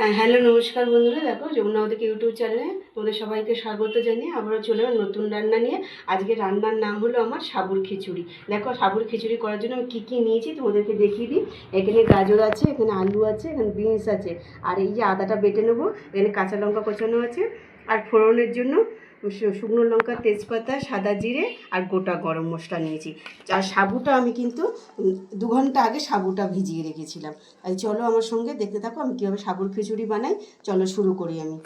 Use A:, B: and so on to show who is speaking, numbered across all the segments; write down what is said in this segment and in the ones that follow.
A: হ্যাঁ হ্যালো, নমস্কার বন্ধুরা। দেখো যমুনা ওদিকে ইউটিউব চ্যানেলে তোমাদের সবাইকে স্বাগত জানিয়ে আবারও চলে নতুন রান্না নিয়ে। আজকে রান্নার নাম হলো আমার সাবুর খিচুড়ি। দেখো, সাবুর খিচুড়ি করার জন্য আমি কী কী নিয়েছি তোমাদেরকে দেখিয়ে দিই। এখানে গাজর আছে, এখানে আলু আছে, এখানে বিনস আছে। আর এই যে আদাটা বেটে নেব, এখানে কাঁচা লঙ্কা কোচানো আছে। আর ফোড়নের জন্য শুকনো লঙ্কা, তেজপাতা, সাদা জিরে আর গোটা গরম মশলা নিয়েছি। আর সাবুটা আমি কিন্তু দু ঘণ্টা আগে সাবুটা ভিজিয়ে রেখেছিলাম। তাই চলো আমার সঙ্গে দেখতে থাকো আমি কীভাবে সাবুর খিচুড়ি বানাই। চলো শুরু করি আমি।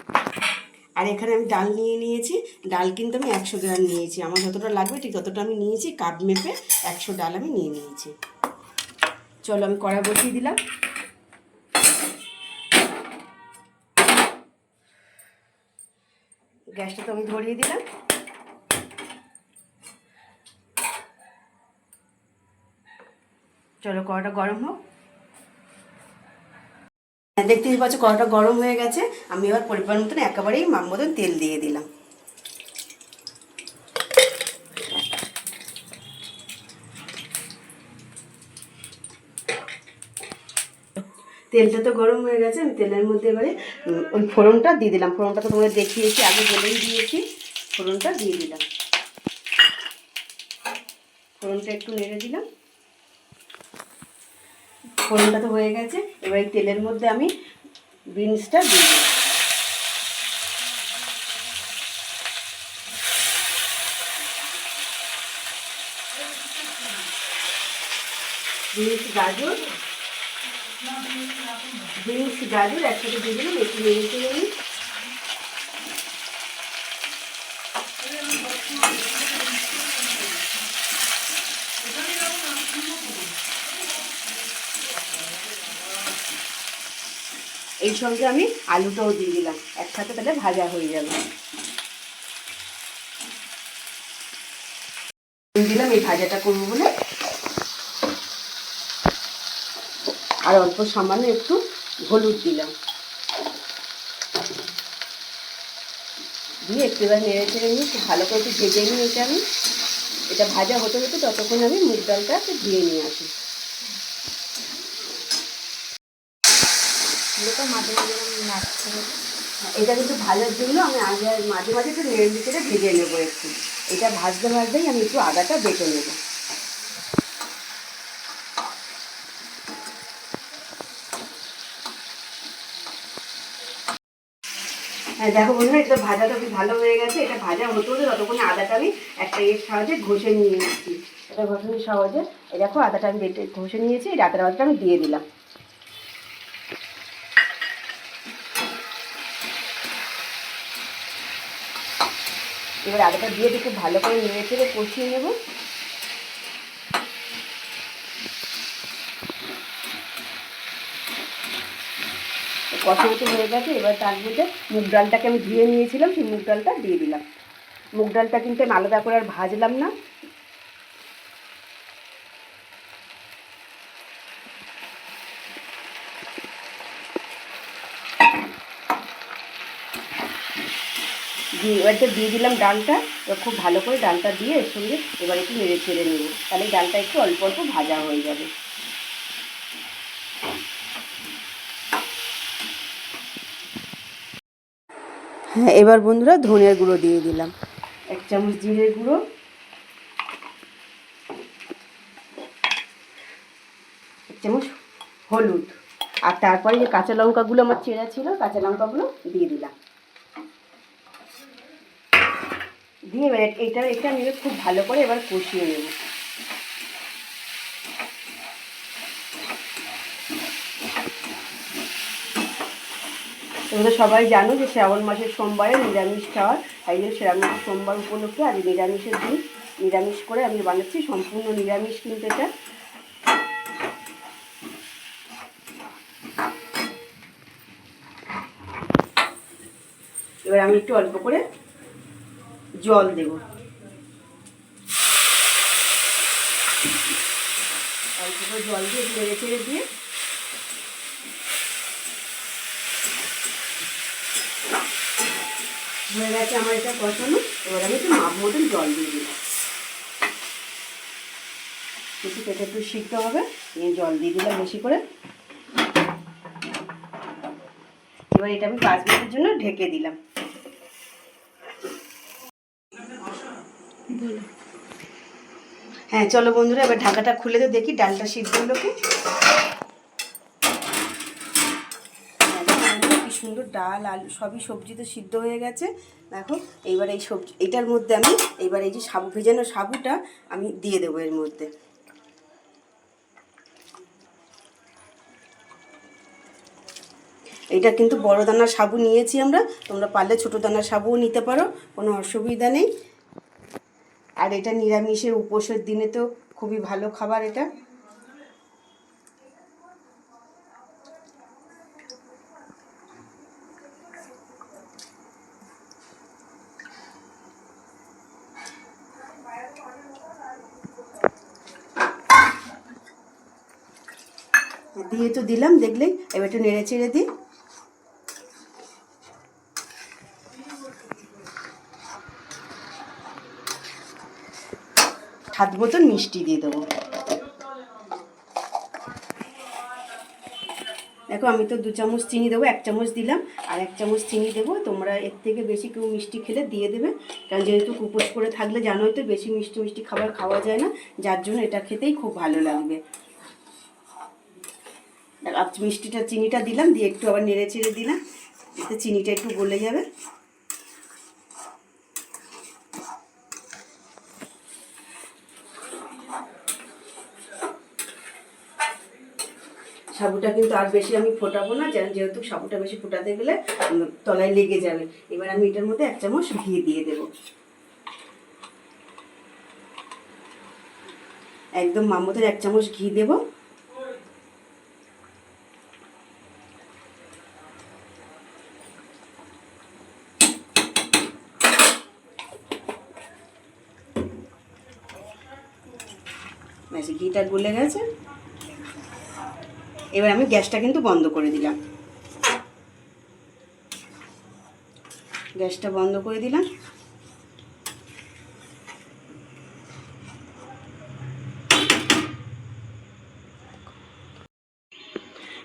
A: আর এখানে আমি ডাল নিয়ে নিয়েছি। ডাল কিন্তু আমি একশো গ্রাম নিয়েছি। আমার যতটা লাগবে ঠিক ততটা আমি নিয়েছি। কাপ মেপে একশো ডাল আমি নিয়ে নিয়েছি। চলো আমি কড়া বসিয়ে দিলাম। গ্যাসটা তো আমি ধরিয়ে দিলাম। চলো কড়াটা গরম হোক। হ্যাঁ, দেখতেই পাচ্ছ কড়াটা গরম হয়ে গেছে। আমি এবার পরিমাণ মতন একেবারেই মাম মতন তেল দিয়ে দিলাম। তেলটা তো গরম হয়ে গেছে, আমি তেলের মধ্যে এবারে ওই ফোড়নটা দিয়ে দিলাম। ফোড়নটা তো তোমাদের দেখিয়েছি, আগে বলেই দিয়েছি। ফোড়নটা দিয়ে দিলাম। ফোড়নটা একটু নেড়ে দিলাম। ফোড়নটা তো হয়ে গেছে, এবার এই তেলের মধ্যে আমি বিনসটা দিয়ে দিলাম। গাজর বিনস গাজর একসাথে দিয়ে দিলাম, একটু নেড়ে নিই। এই সঙ্গে আমি আলুটাও দিয়ে দিলাম, একসাথে তাহলে ভাজা হয়ে যাবে। দিলাম এই ভাজাটা করব বলে। আর অল্প সামান্য একটু হলুদ দিলাম। দিয়ে একটু এবার নেড়ে চেড়ে নিয়ে একটু ভালো করে একটু ভেজে নিই এটা আমি। এটা ভাজা হতে হতে ততক্ষণ আমি মুগ ডালটা একটু ধুয়ে নিয়ে আসি।
B: এটা মাঝে মাঝে নাচতে
A: এটা কিন্তু ভাজার জন্য আমি আগে মাঝে মাঝে একটু নেড়ে চেড়ে ভেজে নেব একটু। এটা ভাজতে ভাজতেই আমি একটু আদাটা বেটে নেব হ্যাঁ দেখো বন্ধুরা, এটা ভাজাটা খুব ভালো হয়ে গেছে। এটা ভাজা হতে হতে ততক্ষণে আদাটা আমি একটা এর সাহায্যে ঘষে নিয়ে নিচ্ছি। এটা ঘষণের সাহায্যে এই দেখো আদাটা আমি বেটে, ঘষে নিয়েছি, এই আদাটা আদাটা আমি দিয়ে দিলাম। এবার আদাটা দিয়ে একটু ভালো করে নেড়ে চেড়ে কষিয়ে নেব। কষানো হয়ে গেছে, এবার তার মধ্যে মুগ ডালটাকে আমি ধুয়ে নিয়েছিলাম, সেই মুগ ডালটা দিয়ে দিলাম। মুগ ডালটা কিন্তু আমি আলাদা করে আর ভাজলাম না। দিয়ে দিয়ে দিলাম ডালটা, এবার খুব ভালো করে ডালটা দিয়ে এর সঙ্গে এবার একটু নেড়ে ছেড়ে নেব। তাহলে ডালটা একটু অল্প অল্প ভাজা হয়ে যাবে। এবার বন্ধুরা ধনিয়ার গুঁড়ো দিয়ে দিলাম। এক চামচ জিরের গুঁড়ো। এক চামচ হলুদ। আর তারপরে যে কাঁচা লঙ্কাগুলো আমার চেরা ছিল, কাঁচা লঙ্কাগুলো দিয়ে দিলাম। দিয়ে এবার এটা এটা আমি খুব ভালো করে এবার কষিয়ে নেব। তোমরা সবাই জানো যে শ্রাবণ মাসের সোমবারে নিরামিষ খাওয়ার তাই জন্য শ্রাবণ মাসের সোমবার উপলক্ষে আজ নিরামিষের দিন। নিরামিষ করে আমি বানাচ্ছি সম্পূর্ণ নিরামিষ কিন্তু এটা। এবার আমি একটু অল্প করে জল দেব। অল্প করে জল দিয়ে চেড়ে দিয়ে হয়ে গেছে আমার এটা কষানো। এবার আমি একটু মাপ মতন জল দিয়ে দিলাম। একটু এটা একটু সিদ্ধ হবে নিয়ে জল দিয়ে দিলাম বেশি করে। এবার এটা আমি পাঁচ মিনিটের জন্য ঢেকে দিলাম। হ্যাঁ চলো বন্ধুরা এবার ঢাকাটা খুলে তো দেখি ডালটা সিদ্ধ হলো কি হ্যাঁ, দেখো বন্ধুরা, কি সুন্দর ডাল, আলু, সবই সবজি তো সিদ্ধ হয়ে গেছে। দেখো, এইবার এই সবজি, এটার মধ্যে আমি এইবার এই যে সাবু ভেজানো সাবুটা আমি দিয়ে দেবো এর মধ্যে। এটা কিন্তু বড় দানার সাবু নিয়েছি আমরা, তোমরা পারলে ছোটো দানার সাবুও নিতে পারো, কোনো অসুবিধা নেই। আর এটা নিরামিষের উপোসের দিনে তো খুবই ভালো খাবার এটা। দিয়ে তো দিলাম, দেখলেই। এবার একটু নেড়ে চেড়ে দিই। সাত বোতল মিষ্টি দিয়ে দেবো। দেখো, আমি তো দু চামচ চিনি দেবো, এক চামচ দিলাম। আর এক চামচ চিনি দেবো, তোমরা এর থেকে বেশি কেউ মিষ্টি খেলে দিয়ে দেবে। কারণ যেহেতু উপোস করে থাকলে জানোই তো, বেশি মিষ্টি মিষ্টি খাবার খাওয়া যায় না। যার জন্য এটা খেতেই খুব ভালো লাগবে। মিষ্টিটা, চিনিটা দিলাম, দিয়ে একটু আবার নেড়ে চেড়ে দিলাম। এতে চিনিটা একটু গলে যাবে। সাবুটা কিন্তু আর বেশি আমি ফোটাবো না, যেন যেহেতু সাবুটা বেশি ফোটাতে গেলে তলায় লেগে যাবে। এবার আমি এটার মধ্যে এক চামচ ঘি দিয়ে দেবো। একদম মামতের এক চামচ ঘি দেবো। ব্যাস, ঘিটা গলে গেছে। এবার আমি গ্যাসটা কিন্তু বন্ধ করে দিলাম। গ্যাসটা বন্ধ করে দিলাম।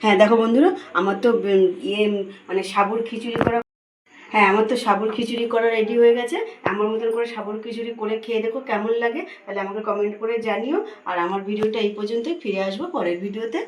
A: হ্যাঁ দেখো বন্ধুরা, আমার তো ইয়ে মানে সাবুর খিচুড়ি করা হ্যাঁ আমার তো সাবুর খিচুড়ি করা রেডি হয়ে গেছে। আমার মতন করে সাবুর খিচুড়ি করে খেয়ে দেখো কেমন লাগে। তাহলে আমাকে কমেন্ট করে জানিও। আর আমার ভিডিওটা এই পর্যন্তই। ফিরে আসব পরের ভিডিওতে